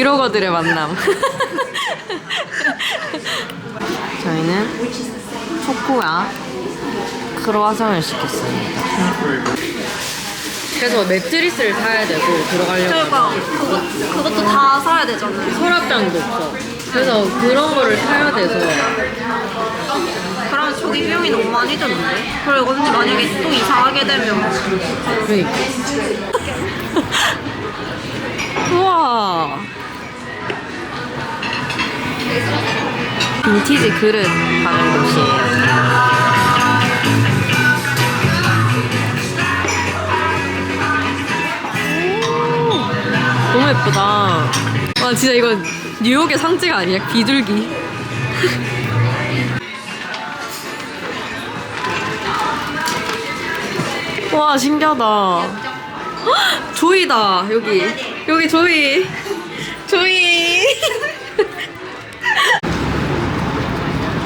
브이로거들의 만남. 저희는 초코와 크로와상을 시켰습니다. 그래서 매트리스를 사야 되고 들어가려면 그러니까 그거, 그것도 다 사야 되잖아요. 서랍장도 없어. 그래서 그런 거를 사야 돼서 그러면 초기 비용이 너무 많이 드는데? 그리고 근데 만약에 또 이사하게 되면 그러니까. 우와. 빈티지 그릇 파는 곳이에요. 오, 너무 예쁘다. 와 진짜 이거 뉴욕의 상징 아니야? 비둘기. 와 신기하다. 헉, 조이다 여기 여기 조이 조이.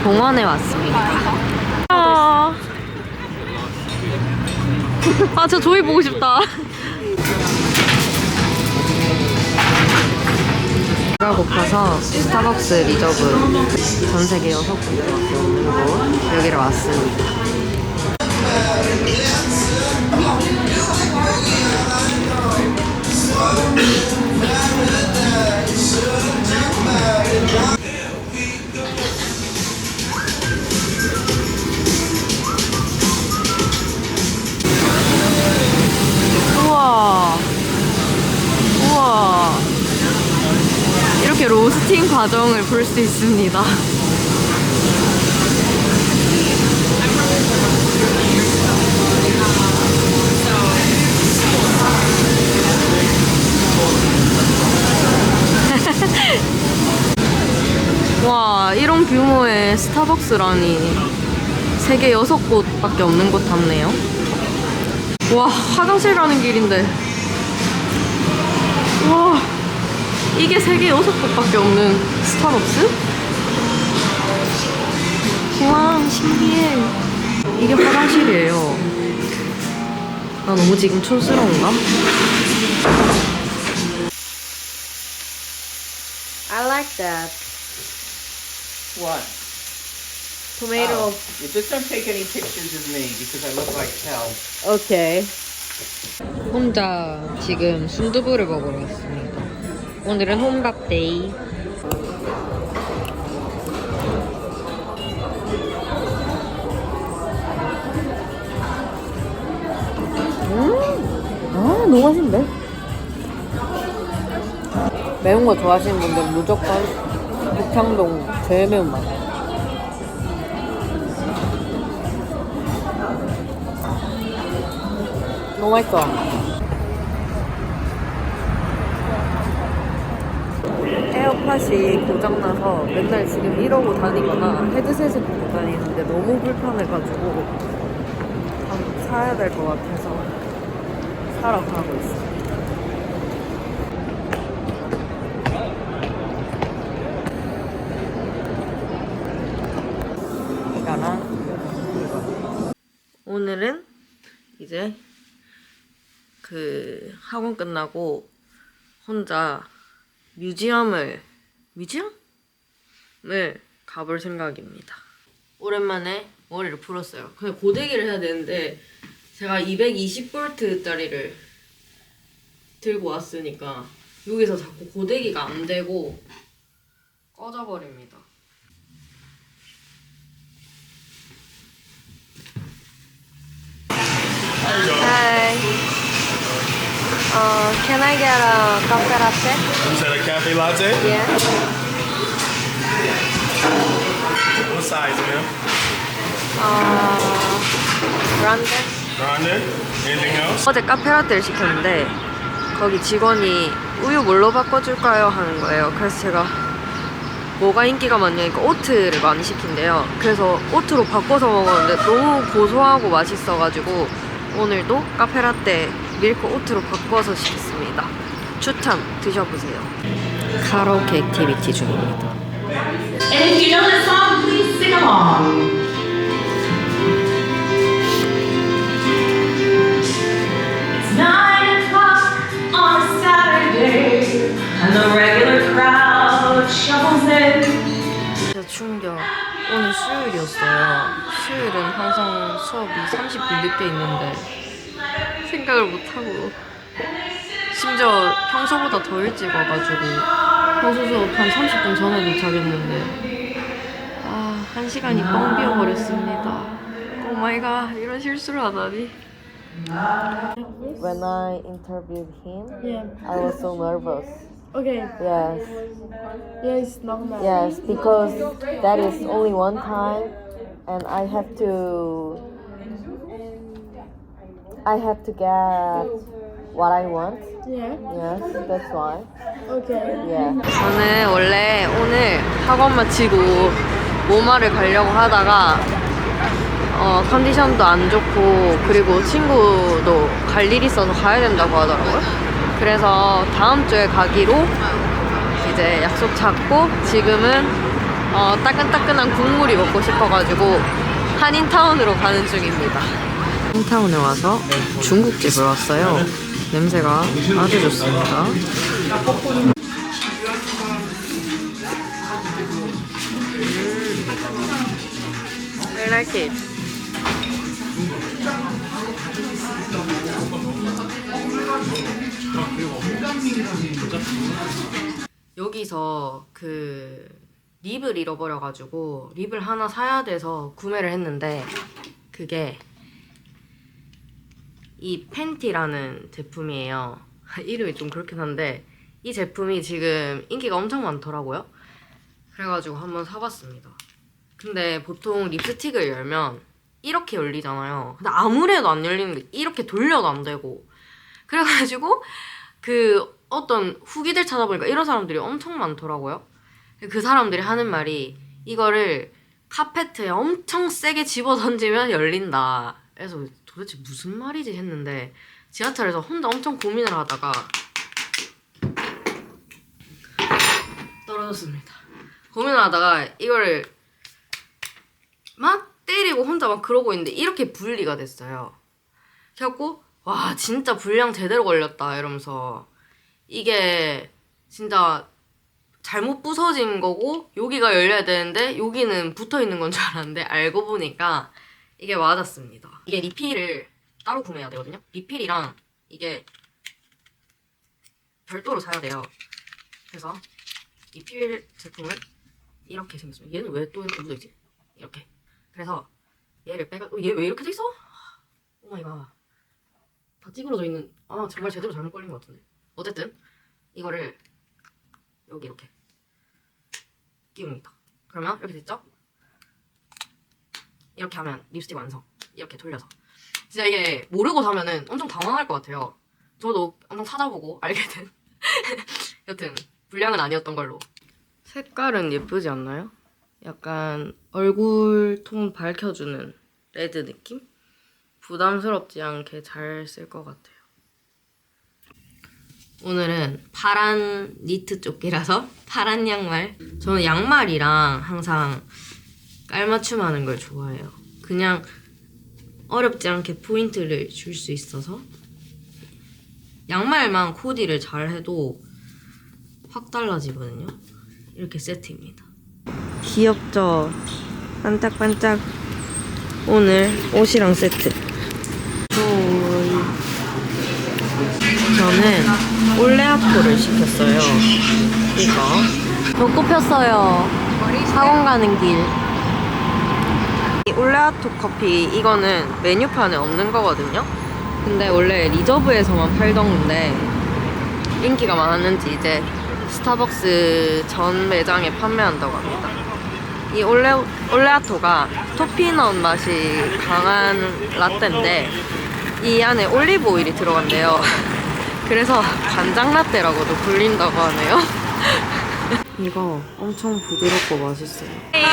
공원에 왔습니다. 아, 아, 저 조이 보고 싶다. 배가 고파서 스타벅스 리저브 전 세계 여섯 군데 밖에 없는 곳 여기를 왔습니다. 로스팅 과정을 볼 수 있습니다. 와, 이런 규모의 스타벅스라니. 세계 여섯 곳밖에 없는 곳 같네요. 와, 화장실 가는 길인데. 와, 이게 세계 여섯 곳밖에 없는 스타벅스? 와, 신기해. 이게 화장실이에요. 나 너무 지금 촌스러운가? I like that. What? Tomato. Oh, you just don't take any pictures of me because I look like hell. 오케이. 혼자 지금 순두부를 먹으러 왔습니다. 오늘은 혼밥 데이. 음, 아 너무 맛있는데? 매운 거 좋아하시는 분들은 무조건 북창동 제일 매운 맛. 너무 맛있어. 에어 팟이 고장나서 맨날 지금 이러고 다니거나 헤드셋을 보고 다니는데 너무 불편해가지고 다 사야 될 것 같아서 사러 가고 있어요. 오늘은 이제 그 학원 끝나고 혼자 뮤지엄을 뮤지엄? 을 가볼 생각입니다. 오랜만에 머리를 풀었어요. 근데 고데기를 해야 되는데 제가 220볼트짜리를 들고 왔으니까 여기서 자꾸 고데기가 안 되고 꺼져버립니다. Hi. Uh, can I get a cafe latte? You said a cafe latte? Yeah. What size, ma'am? Uh, grande. Grande? Anything else? 어제 카페 라떼를 시켰는데 거기 직원이 우유 뭘로 바꿔줄까요? 하는 거예요. 그래서 제가 뭐가 인기가 많냐니까 오트를 많이 시킨대요. 그래서 오트로 바꿔서 먹었는데 너무 고소하고 맛있어가지고 오늘도 카페 라떼 밀크 오트로 바꿔서 시켰습니다. 추천 드셔보세요. 카라오케 액티비티 중입니다. And if you know the song, please sing along. It's nine o'clock on a Saturday, and the regular crowd shuffles in. 진짜 충격. 오늘 수요일이었어요. 수요일은 항상 수업이 30분 늦게 있는데 생각을 못하고 심지어 평소보다 더 일찍 와가지고 평소 수업 한 30분 전에 도착했는데 아, 한 시간이 뻥 비어버렸습니다. 오 마이 갓, 이런 실수를 하다니. When I interviewed him, Yeah. I was so nervous. Okay. Yes. Yes, normal. Yes, because that is only one time, and I have to. I have to get what I want. Yeah. Yes, that's why. Okay. Yeah. 저는 원래 오늘 학원 마치고 모마를 가려고 하다가 어, 컨디션도 안 좋고 그리고 친구도 갈일 있어서 가야 된다고 하더라고요. 그래서 다음 주에 가기로 이제 약속 잡고 지금은 어, 따끈따끈한 국물이 먹고 싶어가지고 한인타운으로 가는 중입니다. 한인타운에 와서 중국집을 왔어요. 냄새가 아주 좋습니다. I like it. 여기서 그 립을 잃어버려가지고 립을 하나 사야 돼서 구매를 했는데 그게 이 팬티라는 제품이에요. 이름이 좀 그렇긴 한데 이 제품이 지금 인기가 엄청 많더라고요. 그래가지고 한번 사봤습니다. 근데 보통 립스틱을 열면 이렇게 열리잖아요. 근데 아무래도 안 열리는 게 이렇게 돌려도 안 되고. 그래가지고 그 어떤 후기들 찾아보니까 이런 사람들이 엄청 많더라고요. 그 사람들이 하는 말이 이거를 카페트에 엄청 세게 집어 던지면 열린다. 그래서 도대체 무슨 말이지 했는데 지하철에서 혼자 엄청 고민을 하다가 떨어졌습니다. 고민을 하다가 이거를 막 때리고 혼자 막 그러고 있는데 이렇게 분리가 됐어요. 그래갖고 와 진짜 분량 제대로 걸렸다 이러면서 이게 진짜 잘못 부서진 거고 여기가 열려야 되는데 여기는 붙어 있는 건 줄 알았는데 알고 보니까 이게 맞았습니다. 이게 리필을 따로 구매해야 되거든요. 리필이랑 이게 별도로 사야 돼요. 그래서 리필 제품을 이렇게 생겼습니다. 얘는 왜또 이렇게 묻어 있지? 이렇게. 그래서 얘를 빼가 얘왜 이렇게 돼 있어? 오 마이 갓. 다 찌그러져 있는 아 정말 제대로 잘못 걸린 것 같은데. 어쨌든 이거를 여기 이렇게 끼웁니다. 그러면 이렇게 됐죠? 이렇게 하면 립스틱 완성. 이렇게 돌려서. 진짜 이게 모르고 사면은 엄청 당황할 것 같아요. 저도 엄청 찾아보고 알게 된. 여튼 불량은 아니었던 걸로. 색깔은 예쁘지 않나요? 약간 얼굴 톤 밝혀주는 레드 느낌? 부담스럽지 않게 잘 쓸 것 같아요. 오늘은 파란 니트 조끼라서 파란 양말. 저는 양말이랑 항상 깔맞춤 하는 걸 좋아해요. 그냥 어렵지 않게 포인트를 줄 수 있어서 양말만 코디를 잘 해도 확 달라지거든요. 이렇게 세트입니다. 귀엽죠? 반짝반짝. 오늘 옷이랑 세트. 저는 올레아토를 시켰어요. 이거. 저 꼽혔어요. 학원 가는 길. 이 올레아토 커피 이거는 메뉴판에 없는 거거든요. 근데 원래 리저브에서만 팔던 건데 인기가 많았는지 이제 스타벅스 전 매장에 판매한다고 합니다. 이 올레, 올레아토가 토피넛 맛이 강한 라떼인데 이 안에 올리브 오일이 들어간대요. 그래서 간장 라떼라고도 불린다고 하네요. 이거 엄청 부드럽고 맛있어요.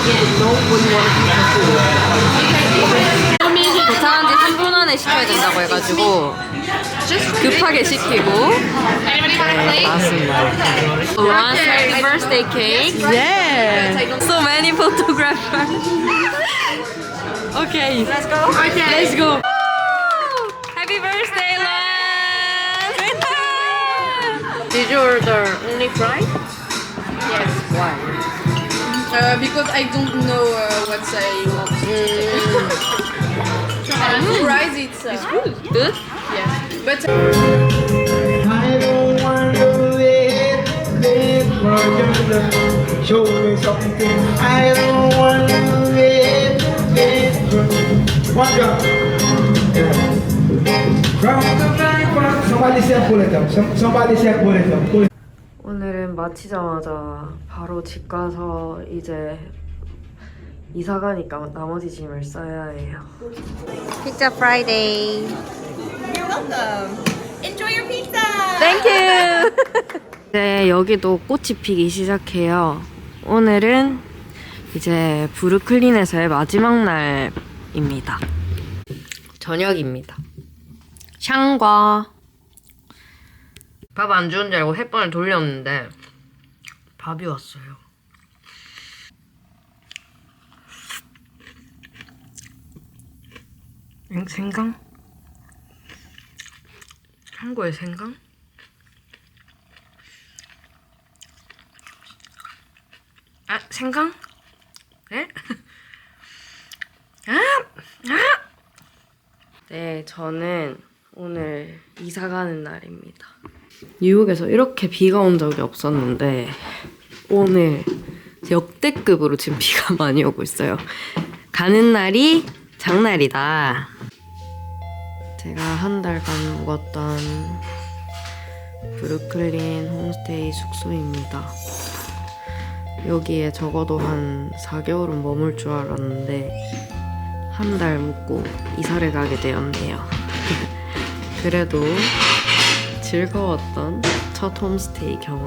리 스무디. Blueberry smoothie. 블루베리 스무디. Oh, blueberry. 버디스, 버비스. 해가지고 급하게 시키고 네, 나왔습니다. Ron's happy birthday cake. Yeah. So many photographers. okay. Let's go. Okay. Let's go. Happy birthday, Lon. Did you order only fries? Yes. Why? Uh, because I don't know uh, what I want to mm. it's, uh, it's good. Good? But... I don't want to live, live for your love. Show me something. I don't want to live, live for One job. Somebody say um, somebody say um, 마치자마자 바로 집 가서 이제 이사 가니까 나머지 짐을 싸야 해요. 피자 프라이데이. You're welcome. Enjoy your pizza. 땡큐. 네, 여기도 꽃이 피기 시작해요. 오늘은 이제 브루클린에서의 마지막 날입니다. 저녁입니다. 샹과 밥 안 주는 줄 알고 햇반을 돌렸는데 밥이 왔어요. 생- 생강? 한국의 생강? 아, 생강? 네? 아! 아! 네, 저는 오늘 이사 가는 날입니다. 뉴욕에서 이렇게 비가 온 적이 없었는데 오늘 역대급으로 지금 비가 많이 오고 있어요. 가는 날이 장날이다. 제가 한 달간 묵었던 브루클린 홈스테이 숙소입니다. 여기에 적어도 한 4개월은 머물 줄 알았는데 한 달 묵고 이사를 가게 되었네요. 그래도 즐거웠던 첫 홈스테이 경험.